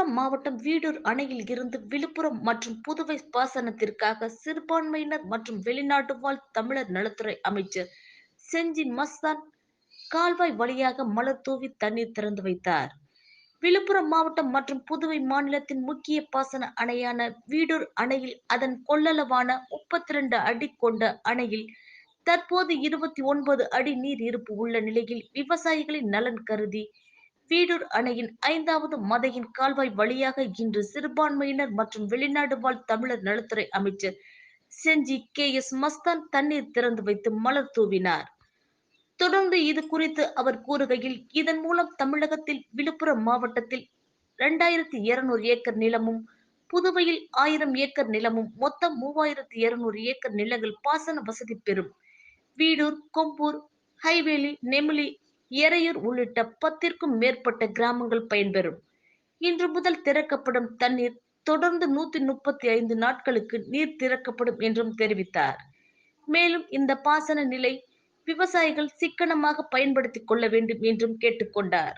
விழுப்புரம் மாவட்டம் வீடூர் அணையில் இருந்து விழுப்புரம் மற்றும் புதுவை பாசனத்திற்காக சிறுபான்மையினர் மற்றும் வெளிநாட்டு வாழ் தமிழர் நலத்துறை அமைச்சர் செஞ்சி மஸ்தான் கால்வாய் வழியாக மலர் தூவி தண்ணீர் திறந்து வைத்தார். விழுப்புரம் மாவட்டம் மற்றும் புதுவை மாநிலத்தின் முக்கிய பாசன அணையான வீடூர் அணையில் அதன் கொள்ளளவான முப்பத்தி ரெண்டு அடி கொண்ட அணையில் தற்போது இருபத்தி ஒன்பது அடி நீர் இருப்பு உள்ள நிலையில் விவசாயிகளின் நலன் கருதி வீடூர் அணையின் ஐந்தாவது மதையின் கால்வாய் வழியாக இன்று சிறுபான்மையினர் மற்றும் வெளிநாடு வாழ் தமிழர் நலத்துறை அமைச்சர் செஞ்சி கே எஸ் மஸ்தான் தண்ணீர் திறந்து வைத்து மலர் தூவினார். தொடர்ந்து இது குறித்து அவர் கூறுகையில் இதன் மூலம் தமிழகத்தில் விழுப்புரம் மாவட்டத்தில் இரண்டாயிரத்தி இருநூறு ஏக்கர் நிலமும் புதுவையில் ஆயிரம் ஏக்கர் நிலமும் மொத்தம் மூவாயிரத்தி இருநூறு ஏக்கர் நிலங்கள் பாசன வசதி பெறும். வீடூர் கொம்பூர் ஹைவேலி நெமிலி எறையூர் உள்ளிட்ட பத்திற்கும் மேற்பட்ட கிராமங்கள் பயன்பெறும். இன்று முதல் திறக்கப்படும் தண்ணீர் தொடர்ந்து நூத்தி முப்பத்தி ஐந்து நாட்களுக்கு நீர் திறக்கப்படும் என்றும் தெரிவித்தார். மேலும் இந்த பாசன நிலை விவசாயிகள் சிக்கனமாக பயன்படுத்திக் கொள்ள வேண்டும் என்றும் கேட்டுக்கொண்டார்